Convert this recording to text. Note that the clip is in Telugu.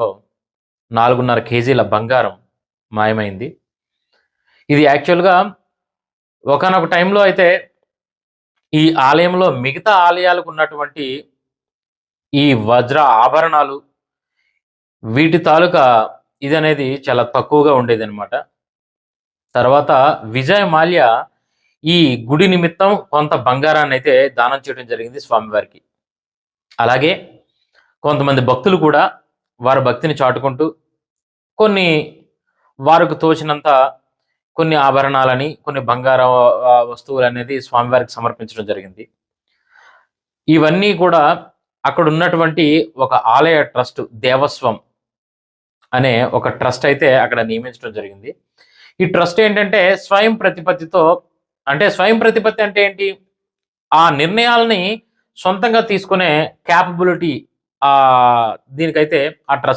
ఆలయంలో నాలుగున్నర కేజీల బంగారం మాయమైంది. ఇది యాక్చువల్గా ఒకనొక టైంలో అయితే ఈ ఆలయంలో మిగతా ఆలయాలకు ఉన్నటువంటి ఈ వజ్ర ఆభరణాలు వీటి తాలూకా ఇది అనేది చాలా తక్కువగా ఉండేది అనమాట తర్వాత విజయ మాల్య ఈ గుడి నిమిత్తం కొంత బంగారాన్ని అయితే దానం చేయడం జరిగింది స్వామివారికి. అలాగే కొంతమంది భక్తులు కూడా వారి భక్తిని చాటుకుంటూ కొన్ని వారికి తోచినంత కొన్ని ఆభరణాలని కొన్ని బంగార వస్తువులు అనేది స్వామివారికి సమర్పించడం జరిగింది. ఇవన్నీ కూడా అక్కడ ఉన్నటువంటి ఒక ఆలయ ట్రస్ట్ దేవస్వం అనే ఒక ట్రస్ట్ అయితే అక్కడ నియమించడం జరిగింది. ఈ ట్రస్ట్ ఏంటంటే స్వయం ప్రతిపత్తితో అంటే స్వయం ప్రతిపత్తి అంటే ఏంటి? ఆ నిర్ణయాలని సొంతంగా తీసుకునే క్యాపబిలిటీ దీనికైతే ఆ ట్రస్ట్